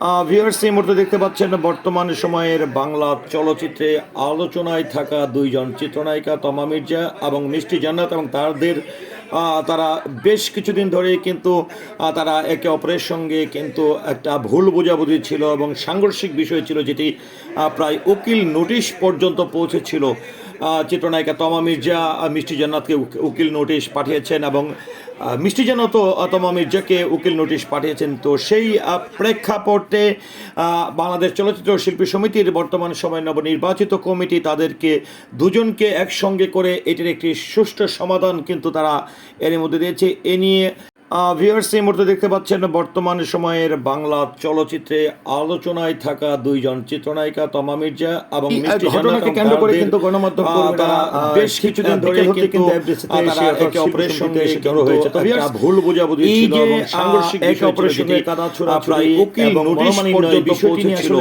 Viewers এই মুহূর্তে দেখতে পাচ্ছেন বর্তমান সময়ের বাংলা চলচ্চিত্রে আলোচনায় থাকা দুইজন চিত্রনায়িকা তমা মির্জা এবং মিষ্টি জান্নাত এবং তাদের তারা বেশ কিছুদিন ধরে কিন্তু তারা একে অপরের সঙ্গে কিন্তু একটা ভুল বোঝাবুঝি ছিল এবং সাংঘর্ষিক বিষয় ছিল যেটি প্রায় উকিল নোটিশ পর্যন্ত পৌঁছেছিল। চিত্রনায়িকা তমা মির্জা মিষ্টি জান্নাতকে উকিল নোটিশ পাঠিয়েছেন এবং মিষ্টি জান্নাত তমা মির্জাকে উকিল নোটিশ পাঠিয়েছেন। তো সেই প্রেক্ষাপটে বাংলাদেশ চলচ্চিত্র শিল্পী সমিতির বর্তমান সময় নবনির্বাচিত কমিটি তাদেরকে দুজনকে একসঙ্গে করে এটির একটি সুষ্ঠু সমাধান কিন্তু তারা এর মধ্যে দিয়েছে এ নিয়ে ভিউয়ার্স এই মুহূর্তে দেখতে পাচ্ছেন বর্তমান সময়ের বাংলা চলচ্চিত্রে আলোচনায় থাকা দুইজন চিত্রনায়িকা তমা মির্জা এবং ঘটনাকে কেন্দ্র করে কিন্তু গণমাধ্যম তারা বেশ কিছুদিন ধরে কিন্তু একে অপরের সঙ্গে জড়ো হয়েছে। ভুল বোঝাবুঝি ছিল এবং সাংঘর্ষিক একে অপরের সঙ্গে কাদা প্রায় উকিল এবং নোটিশ পর্যন্ত পৌঁছেছিল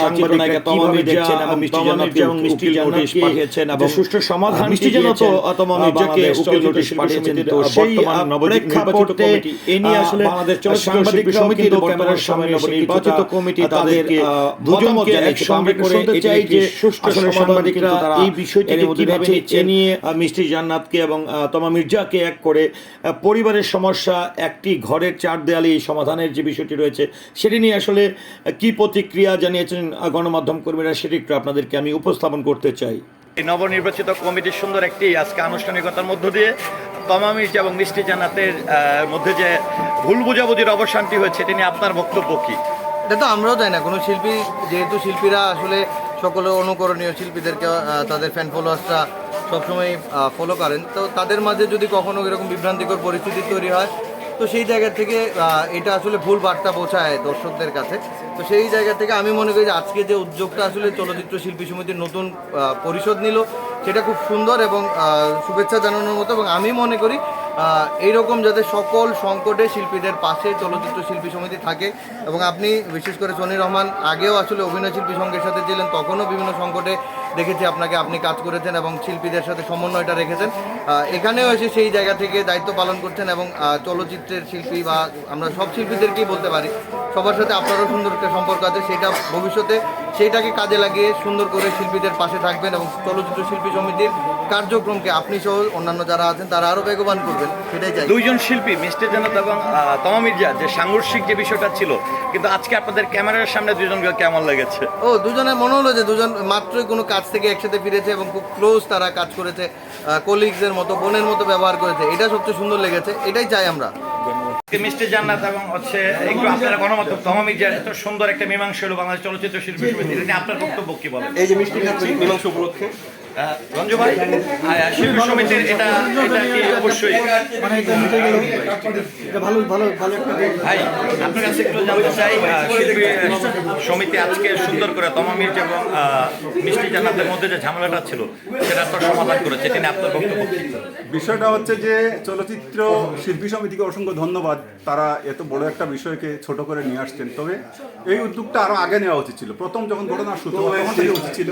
সাংবাদিকরা তমা মির্জা এবং মিষ্টি তমা এবং মিষ্টি নোটিশ পাঠিয়েছেন এবং সুষ্ঠু সমাধান মিষ্টি জান্নাত তমা মির্জাকে উকিল নোটিশ পাঠিয়েছেন তো সেই এ নিয়ে আসলে কিন্তু ক্যামেরার সামনে নবনির্বাচিত কমিটি তাদেরকে দুজনকে একসঙ্গে করে চাই যে সুষ্ঠু আসলে সাংবাদিকরা এই বিষয়টিকে কীভাবে এ নিয়ে মিষ্টি জান্নাতকে এবং তমা মির্জাকে এক করে পরিবারের সমস্যা একটি ঘরের চার দেয়ালে এই সমাধানের যে বিষয়টি রয়েছে সেটি নিয়ে আসলে কি প্রতিক্রিয়া জানিয়েছেন গণমাধ্যম কর্মীরা সেটি একটু আপনাদেরকে আমি উপস্থাপন করতে চাই। এই নবনির্বাচিত কমিটির সুন্দর একটি আজকে আনুষ্ঠানিকতার মধ্য দিয়ে তমা মির্জা এবং মিষ্টি জান্নাতের মধ্যে যে ভুল বোঝাবুঝির অবসানটি হয়েছে এটি নিয়ে আপনার বক্তব্য কি? এটা তো আমরাও চাই না। কোনো শিল্পী, যেহেতু শিল্পীরা আসলে সকলে অনুকরণীয় শিল্পীদেরকে তাদের ফ্যান ফলোয়ার্সরা সবসময় ফলো করেন। তো তাদের মাঝে যদি কখনো এরকম বিভ্রান্তিকর পরিস্থিতি তৈরি হয় তো সেই জায়গা থেকে এটা আসলে ভুল বার্তা পৌঁছায় দর্শকদের কাছে। তো সেই জায়গা থেকে আমি মনে করি যে আজকে যে উদ্যোগটা আসলে চলচ্চিত্র শিল্পী সমিতির নতুন পরিষদ নিল, সেটা খুব সুন্দর এবং শুভেচ্ছা জানানোর মতো এবং আমি মনে করি এইরকম যাতে সকল সংকটে শিল্পীদের পাশে চলচ্চিত্র শিল্পী সমিতি থাকে এবং আপনি, বিশেষ করে সনি রহমান আগেও আসলে অভিনয় শিল্পী সংঘের সাথে ছিলেন, তখনও বিভিন্ন সংকটে দেখেছি আপনাকে, আপনি কাজ করেছেন এবং শিল্পীদের সাথে সমন্বয়টা রেখেছেন। এখানেও এসে সেই জায়গা থেকে দায়িত্ব পালন করছেন এবং চলচ্চিত্রের শিল্পী বা আমরা সব শিল্পীদেরকেই বলতে পারি, সবার সাথে আপনারও সুন্দর একটা সম্পর্ক আছে, সেটা ভবিষ্যতে সেইটাকে কাজে লাগিয়ে সুন্দর করে শিল্পীদের পাশে থাকবেন এবং চলচ্চিত্র শিল্পী সমিতির কার্যক্রমকে আপনি সহ অন্যান্য যারা আছেন তারা আরও বেগবান করবেন সেটাই চাই। দুইজন শিল্পী মিস্টার জান্নাত এবং তমা মির্জা যে সাংঘর্ষিক যে বিষয়টা ছিল কিন্তু আজকে আপনাদের ক্যামেরার সামনে দুজনকে কেমন লেগেছে? ও দুজনের মনে হলো যে দুজন মাত্রই কোনো কাজ থেকে একসাথে ফিরেছে এবং খুব ক্লোজ তারা কাজ করেছে কলিগসের মতো বোনের মতো ব্যবহার করেছে। এটা সবচেয়ে সুন্দর লেগেছে এটাই চাই আমরা। মিষ্টি জান্নাত এবং হচ্ছে একটু আপনারা গণমাধ্যম তহমিক যে এত সুন্দর একটা মীমাংসা হলো বাংলাদেশ চলচ্চিত্র শিল্পী সমিতি আপনার বক্তব্য কি বলেন? এই যে মিষ্টি মীমাংসা উপলক্ষে। রঞ্জু ভাই শিল্পী সমিতির এটা এটা কি অবশ্যই? ভালো ভালো ভালো একটা ভাই আপনার কাছে একটু জানতে চাই শিল্পী সমিতি আজকে সুন্দর করে তমা মির্জা এবং আহ, মিষ্টি জান্নাতের মধ্যে যে ঝামেলাটা ছিল সেটা তো সমাধান করেছে। তিনি আপনার বক্তব্য। বিষয়টা হচ্ছে যে চলচ্চিত্র শিল্পী সমিতিকে অসংখ্য ধন্যবাদ। তারা এত বড় একটা বিষয়কে ছোট করে নিয়ে আসছেন। তবে এই উদ্যোগটা আরও আগে নেওয়া উচিত ছিল। প্রথম যখন ঘটনার সূত্রপাত তখন থেকে উচিত ছিল।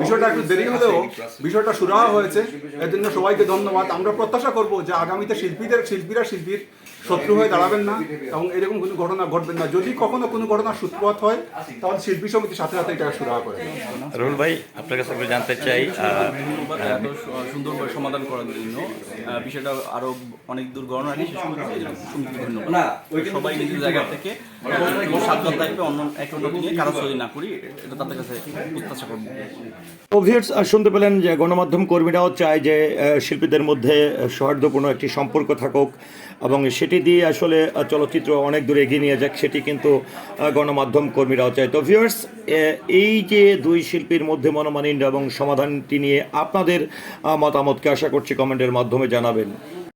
বিষয়টা একটু দেরি হলেও বিষয়টা সুরাহা হয়েছে। এর জন্য সবাইকে ধন্যবাদ। আমরা প্রত্যাশা করব যে আগামীতে শিল্পীদের শিল্পীরা শিল্পীর শত্রু হয়ে দাঁড়াবেন না এবং এরকম কোনো ঘটনা ঘটবেন না। যদি কখনো কোনো ঘটনার সূত্রপাত হয় তাহলে শিল্পী সমিতির সাথে সাথে এটা সুরাহা করে। রুল ভাই আপনার কাছে একটু জানতে চাই সুন্দরভাবে সমাধান করার জন্য। বিষয়টা আরও অনেক দূর গণনা সবাই নিজের জায়গা থেকে সাবধান থাকবে অন্য এক নিয়ে কারও না করি এটা তাদের কাছে প্রত্যাশা করব। অভিয়ার্স শুনতে পেলেন যে গণমাধ্যম কর্মীরাও চায় যে শিল্পীদের মধ্যে সৌহার্দ্যপূর্ণ একটি সম্পর্ক থাকুক এবং সেটি দিয়ে আসলে চলচ্চিত্র অনেক দূরে এগিয়ে নিয়ে যাক, সেটি কিন্তু গণমাধ্যম কর্মীরাও চায়। তো ভিউয়ার্স এই যে দুই শিল্পীর মধ্যে মনোমালিন্য এবং সমাধানটি নিয়ে আপনাদের মতামতকে আশা করছি কমেন্টের মাধ্যমে জানাবেন।